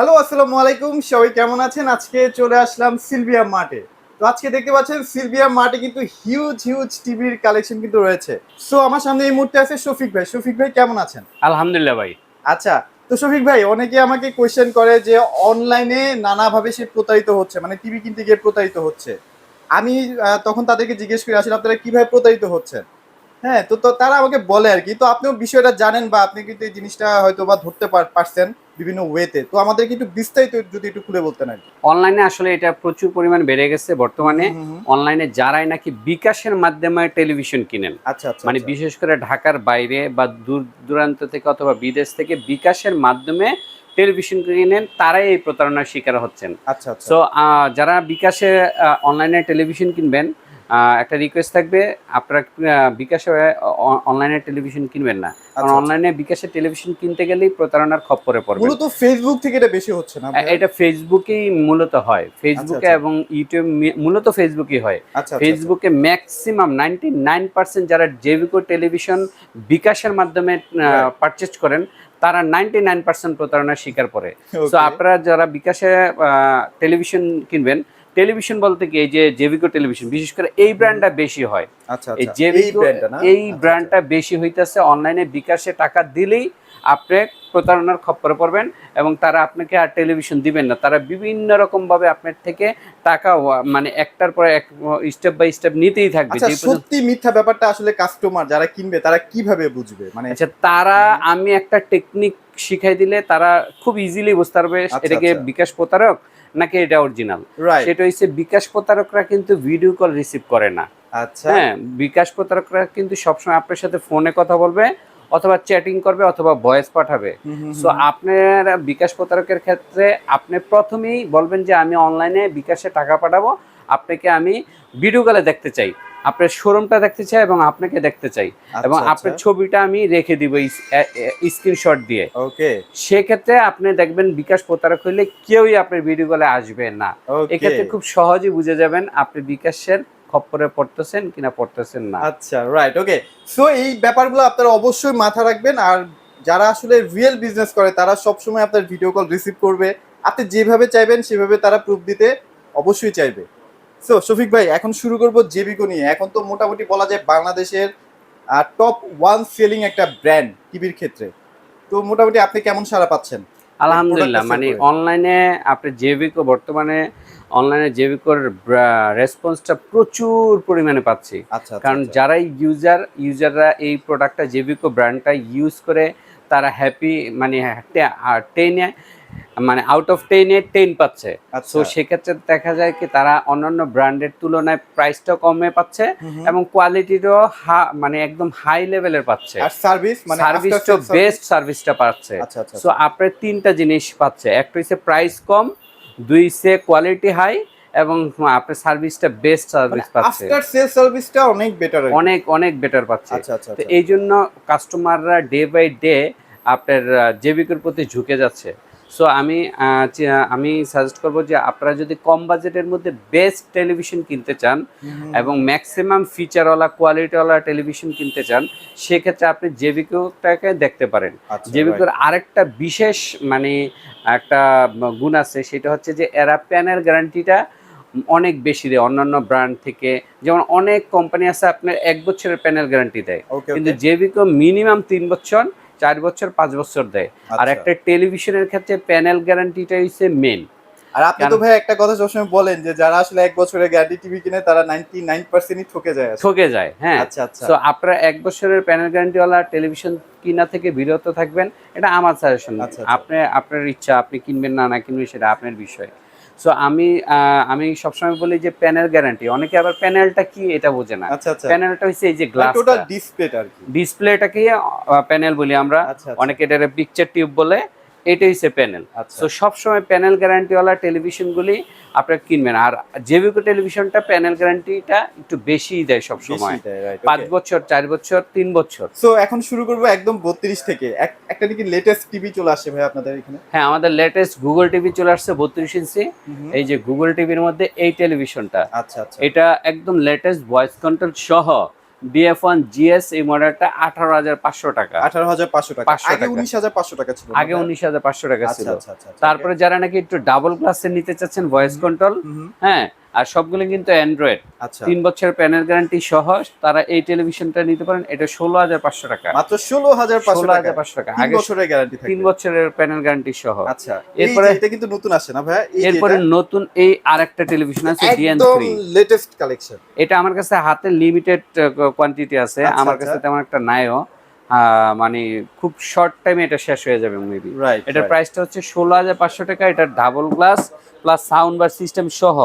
Hello আসসালামু আলাইকুম। সবাই কেমন আছেন? আজকে চলে আসলাম সিলভিয়া মার্টে। তো আজকে দেখতে পাচ্ছেন সিলভিয়া মার্টে কিন্তু হিউজ হিউজ টিভির কালেকশন কিন্তু রয়েছে। সো আমার সামনে এই মুহূর্তে আছে শফিক ভাই। শফিক ভাই কেমন আছেন? আলহামদুলিল্লাহ ভাই। আচ্ছা তো শফিক ভাই অনেকে আমাকে কোয়েশ্চেন করে যে অনলাইনে নানাভাবে সে প্রতারিত হচ্ছে মানে টিভি কিনতে গিয়ে প্রতারিত হচ্ছে। আমি তখন তাদেরকে জিজ্ঞেস করি আসলে আপনারা কীভাবে প্রতারিত হচ্ছেন? হ্যাঁ তো তো তারা আমাকে বলে আর কি। তো আপনিও বিষয়টা জানেন বা আপনি কিন্তু এই জিনিসটা হয়তো বা ধরতে পারছেন। বিভিন্ন ওয়েতে তো আমাদের কিন্তু বিস্তারিত যদি একটু খুলে বলতেন আর অনলাইনে আসলে এটা প্রচুর পরিমাণ বেড়ে গেছে বর্তমানে। অনলাইনে যারাই নাকি বিকাশের মাধ্যমে টেলিভিশন কিনেন আচ্ছা আচ্ছা মানে আচ্ছা। বিশেষ করে ঢাকার বাইরে বা দূর দূরান্ত থেকে অথবা বিদেশ থেকে বিকাশের মাধ্যমে টেলিভিশন কিনেন তারাই এই প্রতারণার শিকার হচ্ছেন। আচ্ছা তো সো যারা বিকাশে অনলাইনে টেলিভিশন কিনবেন একটা রিকোয়েস্ট থাকবে আপনারা বিকাশে অনলাইনে টেলিভিশন কিনবেন না কারণ আচ্ছা, আচ্ছা। অনলাইনে বিকাশে টেলিভিশন কিনতে গেলেই প্রতারণার খপ্পরে পড়বে মূলত ফেসবুক থেকে এটা বেশি হচ্ছে না এটা ফেসবুকেই মূলত হয় ফেসবুকে আচ্ছা। এবং ইউটিউব মূলত ফেসবুকেই হয় আচ্ছা আচ্ছা, আচ্ছা ফেসবুকে ম্যাক্সিমাম নাইনটি নাইন পার্সেন্ট যারা জেভিকো টেলিভিশন বিকাশের মাধ্যমে. পারচেজ করেন তারা নাইনটি নাইন পার্সেন্ট প্রতারণার শিকার পড়ে. সো আপনারা যারা বিকাশে টেলিভিশন কিনবেন টেলিভিশন বলতে কি এই যে জেভিকো টেলিভিশন বিশেষ করে এই ব্র্যান্ডটা বেশি হয়। আচ্ছা এই আচ্ছা। জেভিকো এই আচ্ছা, ব্র্যান্ডটা বেশি হইতেছে অনলাইনে বিকাশে টাকা দিলেই আপনি প্রতারণার খপ্পরে পড়বেন এবং তারা আপনাকে আর টেলিভিশন দিবেন না। তারা বিভিন্ন রকম ভাবে আপনার থেকে টাকা মানে একটার পর এক স্টেপ বাই স্টেপ নিতেই থাকবে। আচ্ছা সত্যি মিথ্যা ব্যাপারটা আসলে কাস্টমার যারা কিনবে তারা কীভাবে বুঝবে? মানে আচ্ছা তারা আমি একটা টেকনিক শিখাই দিলে তারা খুব ইজিলি বুঝতে পারবে আচ্ছা, এটাকে আচ্ছা। বিকাশ প্রতারক নাকি এটা অরিজিনাল সেটা হচ্ছে বিকাশ প্রতারকরা কিন্তু ভিডিও কল রিসিভ করে না। আচ্ছা। হ্যাঁ বিকাশ প্রতারকরা কিন্তু সবসময় আপনার সাথে ফোনে কথা বলবে অথবা চ্যাটিং করবে অথবা ভয়েস পাঠাবে। সো আপনার বিকাশ প্রতারকের ক্ষেত্রে আপনি প্রথমেই বলবেন যে আমি অনলাইনে বিকাশে টাকা পাঠাবো। আপনাকে আমি ভিডিও কলে দেখতে চাই। আপনার শোরুমটা দেখতে চাই এবং আপনাকে দেখতে চাই। এবং আচ্ছা, আপনার আচ্ছা। ছবিটা আমি রেখে দিব স্ক্রিনশট দিয়ে। ওকে সেক্ষেত্রে আপনি দেখবেন বিকাশ প্রতারক হইলে কেউই আপনার ভিডিও কলে আসবে না। এক্ষেত্রে খুব সহজেই বুঝে যাবেন আপনি বিকাশের খপ্পরে পড়তেছেন কিনা পড়তেছেন না। আচ্ছা রাইট ওকে সো এই ব্যাপারগুলো আপনারা অবশ্যই মাথা রাখবেন। আর যারা আসলে রিয়েল বিজনেস করে, তারা সবসময় আপনার ভিডিও কল রিসিভ করবে। আপনি যেভাবে চাইবেন, সেভাবে তারা প্রুফ দিতে অবশ্যই চাইবে। সো শফিক ভাই, এখন শুরু করব জেবিকো নিয়ে। এখন তো মোটামুটি বলা যায় বাংলাদেশের টপ ওয়ান সেলিং একটা ব্র্যান্ড টিভির ক্ষেত্রে। তো মোটামুটি আপনি কেমন সাড়া পাচ্ছেন? আলহামদুলিল্লাহ মানে অনলাইনে আপনি জেভিকো বর্তমানে অনলাইনে জেভিকোর রেসপন্সটা প্রচুর পরিমাণে পাচ্ছি। আচ্ছা আচ্ছা, কারণ যারা যারাই ইউজার ইউজাররা এই প্রোডাক্টটা জেভিকো ব্র্যান্ডটা ইউজ করে তারা হ্যাপি মানে টেনে মানে আউট অফ টেনে টেন পাচ্ছে। আচ্ছা। তো সেক্ষেত্রে দেখা যায় কি তারা অন্যান্য ব্র্যান্ডের তুলনায় প্রাইসটাও কমে পাচ্ছে। এবং কোয়ালিটিরও মানে একদম হাই লেভেলের পাচ্ছে। আর সার্ভিস মানে সার্ভিসটা? বেস্ট সার্ভিসটা পাচ্ছে। আচ্ছা আচ্ছা সো আপনার তিনটা জিনিস পাচ্ছে। একটা হচ্ছে প্রাইস কম দুই হচ্ছে কোয়ালিটি হাই এবং আপনার সার্ভিসটা বেস্ট সার্ভিস পাচ্ছে। আফটার সেল সার্ভিসটা অনেক বেটার অনেক অনেক বেটার পাচ্ছে। আচ্ছা আচ্ছা তো আচ্ছা। এই জন্য কাস্টমাররা ডে বাই ডে আপনার জেবিকের প্রতি ঝুঁকে যাচ্ছে। সো আমি আমি সাজেস্ট করব যে আপনারা যদি কম বাজেটের মধ্যে বেস্ট টেলিভিশন কিনতে চান এবং ম্যাক্সিমাম ফিচারওয়ালা কোয়ালিটিওয়ালা টেলিভিশন কিনতে চান সেক্ষেত্রে আপনি জেবিকোটাকে দেখতে পারেন। আচ্ছা, জেবিকোর আরেকটা বিশেষ মানে একটা গুণ আছে সেটা হচ্ছে যে এরা প্যানেল গ্যারান্টিটা অনেক বেশি দেয় অন্যান্য ব্র্যান্ড থেকে। যেমন অনেক কোম্পানি আছে আপনার এক বছরের প্যানেল গ্যারান্টি দেয়। কিন্তু. জেবিকো মিনিমাম তিন বছর চার বছর পাঁচ বছর দেয় আর আচ্ছা। একটা টেলিভিশনের ক্ষেত্রে প্যানেল গ্যারান্টিটা হচ্ছে মেন আর আপনি তো ভাই একটা কথা সবসময় বলেন যে যারা আসলে এক বছরের গ্যারান্টি টিভি কিনে তারা নাইনটি নাইন পার্সেন্টই ঠকে যায়। ঠকে যায় হ্যাঁ আচ্ছা আচ্ছা তো আপনারা এক বছরের প্যানেল গ্যারান্টিওয়ালা টেলিভিশন কিনা থেকে বিরত থাকবেন এটা আমার সাজেশন আচ্ছা, আচ্ছা। আপনি আপনার ইচ্ছা আপনি কিনবেন না না কিনবেন সেটা আপনার বিষয় সো আমি আহ, আমি সবসময় বলি যে প্যানেল গ্যারান্টি অনেকে আবার প্যানেলটা কি এটা বোঝে না। আচ্ছা আচ্ছা। প্যানেলটা হচ্ছে এই যে গ্লাস টোটাল ডিসপ্লেটা আর কি। ডিসপ্লেটাকে প্যানেল বলি আমরা। আচ্ছা আচ্ছা। অনেকে এটা পিকচার টিউব বলে। এটা হচ্ছে প্যানেল আচ্ছা। তো সবসময় প্যানেল গ্যারান্টিওয়ালা টেলিভিশনগুলি আপনারা কিনবেন। আর জেভিকো টেলিভিশনটা প্যানেল গ্যারান্টিটা একটু বেশি দেয় সবসময়। পাঁচ বছর চার বছর তিন বছর। সো এখন শুরু করব একদম 32 থেকে। এক- একটা নাকি লেটেস্ট টিভি চলে আসছে ভাই আপনাদের এখানে? হ্যাঁ আমাদের লেটেস্ট গুগল টিভি চলে আসছে বত্রিশ ইঞ্চি। এই যে গুগল টিভির মধ্যে এই টেলিভিশনটা আচ্ছা আচ্ছা। এটা একদম লেটেস্ট ভয়েস কন্ট্রোল সহ ওয়ান জিএস এই মডেলটা আঠারো হাজার পাঁচশো টাকা। আঠারো হাজার পাঁচশো টাকা। 500 আগে। উনিশ হাজার পাঁচশো টাকা ছিল আগে উনিশ হাজার পাঁচশো টাকা ছিল। আচ্ছা আচ্ছা আচ্ছা। তারপরে যারা নাকি একটু ডাবল ক্লাসের নিতে চাচ্ছেন ভয়েস কন্ট্রোল হ্যাঁ আর সবগুলো কিন্তু অ্যান্ড্রয়েড আচ্ছা। তিন বছরের প্যানেল গ্যারান্টি সহ তারা এই টেলিভিশনটা নিতে পারেন। এটা ষোলো হাজার পাঁচশো টাকা। মাত্র ষোলো হাজার পাঁচশো ষোলো টাকা হাজার পাঁচশো টাকা। আগে বছরের গ্যারান্টি তিন বছরের প্যানেল গ্যারান্টি সহ। আচ্ছা। এরপরে- এটা কিন্তু নতুন আসে না যে এরপরে নতুন এই আরেকটা টেলিভিশন আছে ডিএন থ্রি লেটেস্ট কালেকশন এটা আমার কাছে হাতে লিমিটেড কোয়ান্টিটি আছে। আচ্ছা, আমার আচ্ছা। কাছে তেমন একটা নাইও মানে খুব শর্ট টাইমে এটা শেষ হয়ে যাবে মেবি রাইট এটার প্রাইসটা হচ্ছে ষোলো হাজার পাঁচশো টাকা। এটা double glass plus sound bar system সহ।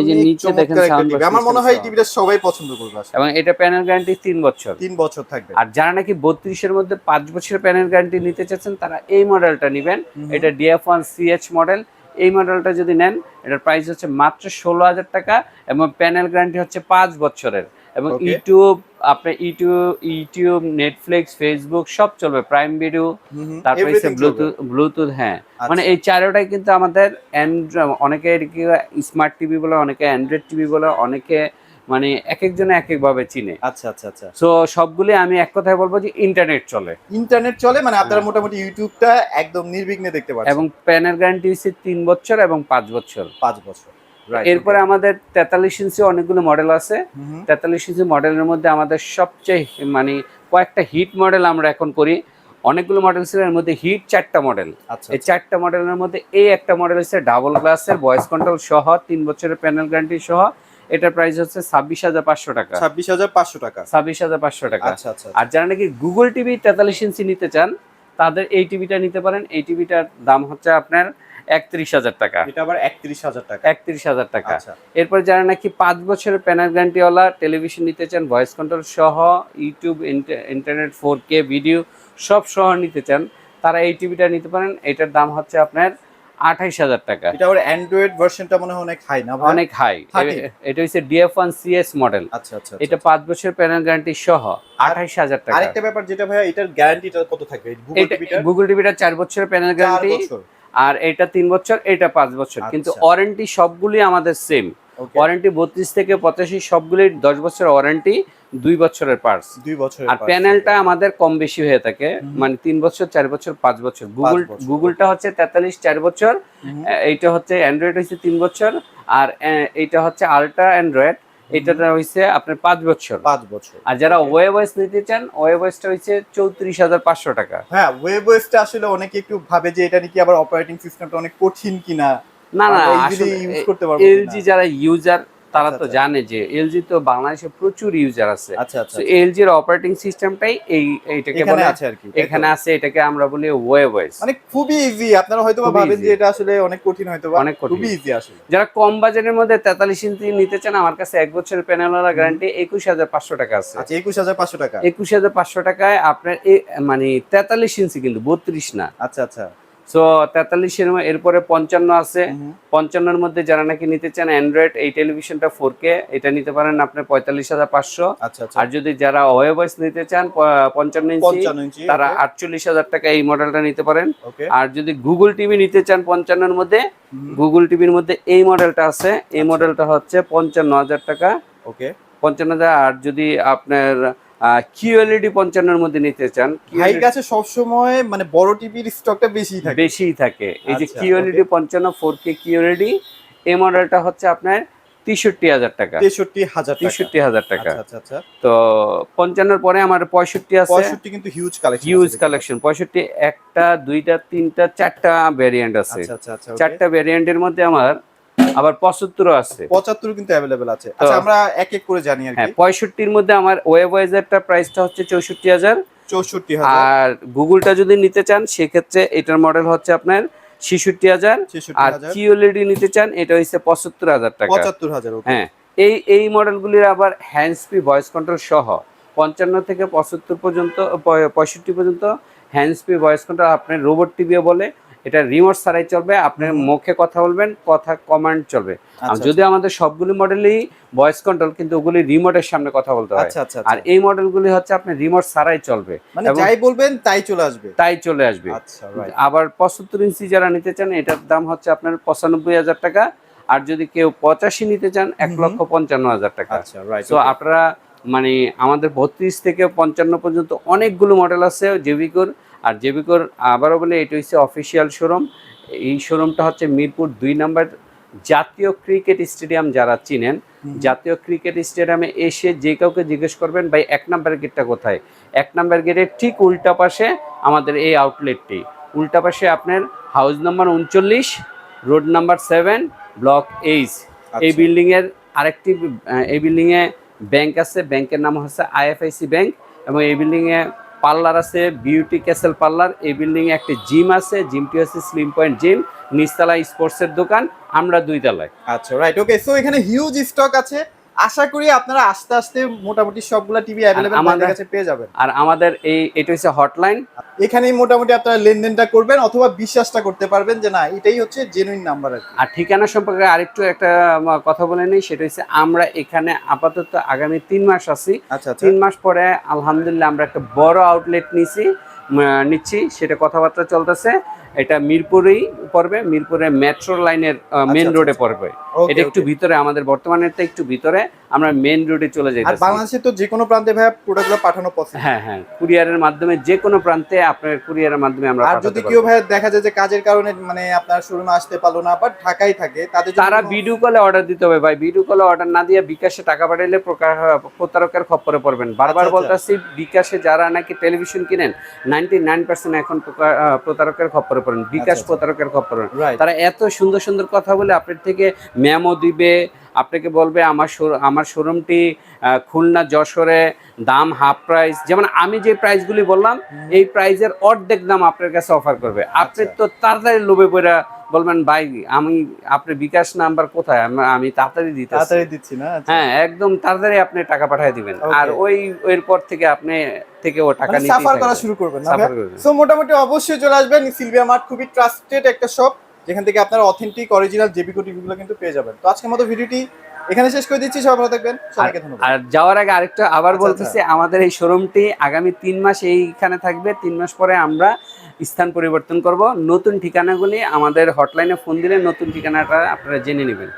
এই যে নিচে দেখেন সাউন্ড আমার মনে হয় টিভিটা সবাই পছন্দ করবে এবং এটা প্যানেল গ্যারান্টি তিন বছর। 3 বছর থাকবে। আর যারা নাকি বত্রিশের মধ্যে পাঁচ বছরের প্যানেল গ্যারান্টি নিতে চাচ্ছেন তারা এই মডেলটা নেবেন। এটা DF1 CH মডেল এই মডেলটা যদি নেন এটার প্রাইস হচ্ছে মাত্র ষোলো হাজার টাকা এবং প্যানেল গ্যারান্টি হচ্ছে পাঁচ বছরের। এবং ইউটিউব আপনার ইউটিউব ইউটিউব নেটফ্লিক্স ফেসবুক সব চলবে। প্রাইম ভিডিও তারপরে ব্লুটুথ ব্লুটুথ হ্যাঁ। আচ্ছা। মানে এই চারোটাই কিন্তু আমাদের অনেকে স্মার্ট টিভি বলে অনেকে অ্যান্ড্রয়েড টিভি বলে অনেকে মানে এক একজনে এক এক ভাবে চিনে। আচ্ছা আচ্ছা আচ্ছা। সো সবগুলি আমি এক কথায় বলব যে ইন্টারনেট চলে। ইন্টারনেট চলে মানে আপনারা হ্যাঁ। মোটামুটি ইউটিউবটা একদম নির্বিঘ্নে দেখতে পাচ্ছেন। এবং প্যানেল গ্যারান্টি হচ্ছে তিন বছর এবং পাঁচ বছর। পাঁচ বছর। এরপরে আমাদের তেতাল্লিশ ইঞ্চি অনেকগুলো মডেল আছে। তেতাল্লিশ ইঞ্চি মডেলের মধ্যে আমাদের সবচেয়ে মানে কয়েকটা হিট মডেল আমরা এখন করি। অনেকগুলো মডেল ছিল এর মধ্যে হিট চারটা মডেল আচ্ছা এই চারটা মডেলের মধ্যে এই একটা মডেল হচ্ছে ডাবল গ্লাসের ভয়েস কন্ট্রোল সহ তিন বছরের প্যানেল গ্যারান্টি সহ। এটার প্রাইস হচ্ছে ছাব্বিশ হাজার পাঁচশো টাকা। ছাব্বিশ হাজার পাঁচশো টাকা। ছাব্বিশ হাজার পাঁচশো টাকা। আচ্ছা আচ্ছা আর যারা নাকি গুগল টিভি তেতাল্লিশ ইঞ্চি নিতে চান তাদের এই টিভিটা নিতে পারেন। এই টিভিটার দাম হচ্ছে আপনার একত্রিশ হাজার টাকা। এটা আবার একত্রিশ হাজার টাকা। একত্রিশ হাজার টাকা। আচ্ছা। এরপর যারা নাকি পাঁচ বছরের প্যানেল গ্যারান্টিওয়ালা টেলিভিশন নিতে চান ভয়েস কন্ট্রোল সহ YouTube internet four K video সব সহ নিতে চান তারা এই টিভিটা নিতে পারেন। এটার দাম হচ্ছে আপনার আঠাইশ হাজার টাকা। এটা আবার অ্যান্ড্রয়েড ভার্সনটা মনে হয় অনেক হাই না অনেক হাই এটা হচ্ছে ডিএফ ওয়ান সিএস মডেল আচ্ছা আচ্ছা এটা পাঁচ বছরের প্যানেল গ্যারান্টি সহ আঠাইশ হাজার টাকা। আরেকটা ব্যাপার যেটা ভাইয়া এটার গ্যারান্টিটা কত থাকবে? গুগল টিভিটা চার বছরের প্যানেল গ্যারান্টি বছর। আর এটা তিন বছর এটা পাঁচ বছর। কিন্তু আচ্ছা। ওয়ারেন্টি সবগুলি আমাদের সেম ওয়ারেন্টি বত্রিশ থেকে পঁচাশি সবগুলি দশ বছরের ওয়ারেন্টি দুই বছরের পার্স দুই বছর আর প্যানেলটা আমাদের কম বেশি হয়ে থাকে মানে তিন বছর চার বছর পাঁচ বছর। গুগল গুগলটা হচ্ছে তেতাল্লিশ চার বছর। এইটা হচ্ছে অ্যান্ড্রয়েড হচ্ছে তিন বছর। আর এইটা হচ্ছে আলট্রা অ্যান্ড্রয়েড এইটাটা হচ্ছে আপনার পাঁচ বছর। পাঁচ বছর। আর যারা ওয়েবস নিতে চান ওয়েবসটা হচ্ছে চৌত্রিশ হাজার পাঁচশো টাকা। হ্যাঁ ওয়েবসটা আসলে অনেকে একটু ভাবে যে এটা নাকি আবার অপারেটিং সিস্টেমটা অনেক কঠিন কিনা। না না করতে পারব এলজি যারা ইউজার তারা আচ্ছা, তো আচ্ছা। জানে যে এলজি তো বাংলাদেশে প্রচুর ইউজার আছে। আচ্ছা আচ্ছা এলজি এর অপারেটিং সিস্টেমটাই এই এখানে বলে আছে আর কি এখানে আছে এটাকে আমরা বলি ওয়েব ওয়েস মানে খুবই ইজি আপনারা হয়তো ভাবেন যে এটা আসলে অনেক কঠিন হয়তো অনেক খুবই ইজি আসলে। যারা কম বাজেটের মধ্যে তেতাল্লিশ ইঞ্চি নিতে চান আমার কাছে এক বছরের প্যানেলওয়ালা গ্যারান্টি একুশ হাজার পাঁচশো টাকা আছে। আচ্ছা একুশ হাজার পাঁচশো টাকা। একুশ হাজার পাঁচশো টাকায় আপনার মানে তেতাল্লিশ ইঞ্চি কিন্তু বত্রিশ না। আচ্ছা আচ্ছা। সো তেতাল্লিশের এরপরে পঞ্চান্ন আছে। পঞ্চান্নর মধ্যে যারা নাকি নিতে চান অ্যান্ড্রয়েড এই টেলিভিশনটা ফোর কে এটা নিতে পারেন আপনি পঁয়তাল্লিশ হাজার পাঁচশো। আচ্ছা আচ্ছা। আর যদি যারা ওয়েবস নিতে চান পঞ্চান্ন ইঞ্চি তারা আটচল্লিশ হাজার টাকা এই মডেলটা নিতে পারেন। আর যদি গুগল টিভি নিতে চান পঞ্চান্নর মধ্যে গুগল টিভির মধ্যে এই মডেলটা আছে। এই আচ্ছা। মডেলটা হচ্ছে পঞ্চান্ন হাজার টাকা। ওকে পঞ্চান্ন হাজার আর যদি আপনার কিউএলইডি পঞ্চান্নর মধ্যে নিতে চান ভাই কাছে সবসময় মানে বড় টিভির স্টকটা বেশি থাকে। বেশিই থাকে। এই যে আচ্ছা, কিউএলইডি পঞ্চান্ন ফোর কে কিউএলইডি এই মডেলটা হচ্ছে আপনার তেষট্টি হাজার টাকা। তেষট্টি হাজার টাকা। তেষট্টি হাজার টাকা। আচ্ছা আচ্ছা তো পঞ্চান্নর পরে আমার পঁয়ষট্টি আছে। পঁয়ষট্টি কিন্তু হিউজ কালেকশন হিউজ কালেকশন পঁয়ষট্টি একটা দুইটা তিনটা চারটা ভ্যারিয়েন্ট আছে। আচ্ছা আচ্ছা আচ্ছা চারটা ভ্যারিয়েন্টের মধ্যে আমার আবার পঁচাত্তরও আছে। পঁচাত্তর কিন্তু অ্যাভেলেবেল আছে। আচ্ছা আমরা এক এক করে জানি আর হ্যাঁ কি পঁয়ষট্টির মধ্যে আমার ওয়েব ওয়াইজারটা প্রাইসটা হচ্ছে চৌষট্টি হাজার। চৌষট্টি হাজার। আর গুগলটা যদি নিতে চান সেক্ষেত্রে এটার মডেল হচ্ছে আপনার ছেষট্টি হাজার। আর কিউএলইডি নিতে চান এটা হচ্ছে পঁচাত্তর হাজার টাকা। পঁচাত্তর হাজার হ্যাঁ এই এই মডেলগুলির আবার হ্যান্ডস্পি ভয়েস কন্ট্রোল সহ পঞ্চান্ন থেকে পঁচাত্তর পর্যন্ত পঁয়ষট্টি পর্যন্ত হ্যান্ডস্পি ভয়েস কন্ট্রোল আপনার রোবট টিভিও বলে এটা রিমোট ছাড়াই চলবে আপনার মুখে কথা বলবেন কথা কমান্ড চলবে। আর আচ্ছা। যদি আমাদের সবগুলি মডেলই ভয়েস কন্ট্রোল কিন্তু ওগুলি রিমোটের সামনে কথা বলতে হয়। আচ্ছা আচ্ছা আর আচ্ছা। এই মডেলগুলি হচ্ছে আপনি রিমোট ছাড়াই চলবে। মানে যাই বলবেন তাই চলে আসবে। তাই চলে আসবে। আচ্ছা আবার পঁচাত্তর ইঞ্চি যারা নিতে চান এটার দাম হচ্ছে আপনার পঁচানব্বই হাজার টাকা। আর যদি কেউ পঁচাশি নিতে চান এক। লক্ষ পঞ্চান্ন হাজার টাকা। আচ্ছা তো আপনারা মানে আমাদের বত্রিশ থেকে পঞ্চান্ন পর্যন্ত অনেকগুলো মডেল আছে জেবিকোর আর জেবিকোর আবারও বলে এটা হচ্ছে অফিসিয়াল শোরুম এই শোরুমটা হচ্ছে মিরপুর দুই নম্বর জাতীয় ক্রিকেট স্টেডিয়াম যারা চিনেন। জাতীয় ক্রিকেট স্টেডিয়ামে এসে যে কাউকে জিজ্ঞেস করবেন ভাই এক নাম্বার গেটটা কোথায়? এক নাম্বার গেটের ঠিক উল্টা পাশে আমাদের এই আউটলেটটি উল্টা পাশে আপনার হাউস নাম্বার উনচল্লিশ road number seven block H এই বিল্ডিংয়ের আরেকটি এই বিল্ডিংয়ে ব্যাংক আছে। ব্যাংকের নাম হচ্ছে আইএফআইসি ব্যাংক এবং এই বিল্ডিং এ পার্লার আছে, বিউটি ক্যাসেল পার্লার, এই বিল্ডিং এ একটি জিম আছে, জিমটি হচ্ছে স্লিম পয়েন্ট জিম, নিচতলায় স্পোর্টসের দোকান, আমরা দুই তলায় আচ্ছা রাইট ওকে সো এখানে হিউজ স্টক আছে। আশা করি আপনারা আস্তে আস্তে মোটামুটি সবগুলা টিভি অ্যাভেলেবল আমাদের- কাছে পেয়ে যাবেন। আর আমাদের এই এটা হচ্ছে হটলাইন এখানেই মোটামুটি আপনারা লেনদেনটা করবেন অথবা বিশ্বাসটা করতে পারবেন যে না এটাই হচ্ছে জেনুইন নাম্বার আর আর ঠিকানা সম্পর্কে আরেকটু একটা কথা বলে নিই সেটা হচ্ছে আমরা এখানে আপাতত আগামী তিন মাস আছি। আচ্ছা আচ্ছা। তিন মাস পরে আলহামদুলিল্লাহ আমরা একটা বড় আউটলেট নিছি নিচ্ছি সেটা কথাবার্তা চলতেছে। এটা মিরপুরেই পড়বে মিরপুরে মেট্রো লাইনের মেন আচ্ছা, রোডে আচ্ছা। পড়বে। এটা একটু ভিতরে আমাদের বর্তমানে এটা একটু ভিতরে আমরা মেন রোডে চলে যাইতেছি। বাংলাদেশে তো যে কোনো প্রান্তে ভাইয়া প্রোডাক্টগুলো পাঠানো পসিবল হ্যাঁ হ্যাঁ কুরিয়ারের মাধ্যমে যে কোনো প্রান্তে আপনার কুরিয়ারের মাধ্যমে আমরা আর যদি কেউ ভাইয়া দেখা যায় যে কাজের কারণে মানে আপনার শোরুমে আসতে পারল না বা ঢাকায় থাকে তাদের তারা ভিডিও কলে অর্ডার দিতে হবে ভাই। ভিডিও কলে অর্ডার না দিয়ে বিকাশে টাকা পাঠাইলে প্রকা- প্রতারকের খপ্পরে পড়বেন। বারবার আচ্ছা, আচ্ছা। বলতেছি বিকাশে যারা নাকি টেলিভিশন কিনেন নাইনটি নাইন পার্সেন্ট এখন প্রতারকের খপ্পরে পড়েন বিকাশ আচ্ছা, আচ্ছা। প্রতারকের খপ্পর। তারা এত সুন্দর সুন্দর কথা বলে আপনার থেকে ম্যামও দিবে আপনাকে বলবে আমার আমার শোরুমটি খুলনা যশোরে দাম হাফ প্রাইস যেমন আমি যে প্রাইসগুলি বললাম এই প্রাইজের অর্ধেক দাম আপনার কাছে অফার করবে আপনি আচ্ছা। তো তাড়াতাড়ি লোভে পড়া বলবেন ভাই আমি আপনার বিকাশ নাম্বার কোথায়? আমি- তাড়াতাড়ি দিতে তাড়াতাড়ি দিচ্ছি না? আচ্ছা। হ্যাঁ একদম তাড়াতাড়ি আপনি টাকা পাঠিয়ে দিবেন। আর ওই এরপর থেকে আপনি থেকে ও টাকা মানে নিতে সাফার করা শুরু করবেন না সো মোটামুটি অবশ্যই চলে আসবেন সিলভিয়া মার্ট খুবই ট্রাস্টেড একটা শপ যেখান থেকে আপনারা অথেন্টিক অরিজিনাল জেবিকো টিভিগুলো কিন্তু পেয়ে যাবেন। তো আজকের মতো ভিডিওটি এখানে শেষ করে দিচ্ছি সবাই ভালো থাকবেন। সবাইকে ধন্যবাদ। আর যাওয়ার আগে আরেকটা আবার আচ্ছা, বলতেছি আমাদের এই শোরুমটি আগামী তিন মাস এইখানে থাকবে। তিন মাস পরে আমরা স্থান পরিবর্তন করব। নতুন ঠিকানাগুলি আমাদের হটলাইনে ফোন দিলে নতুন ঠিকানাটা আপনারা জেনে নেবেন।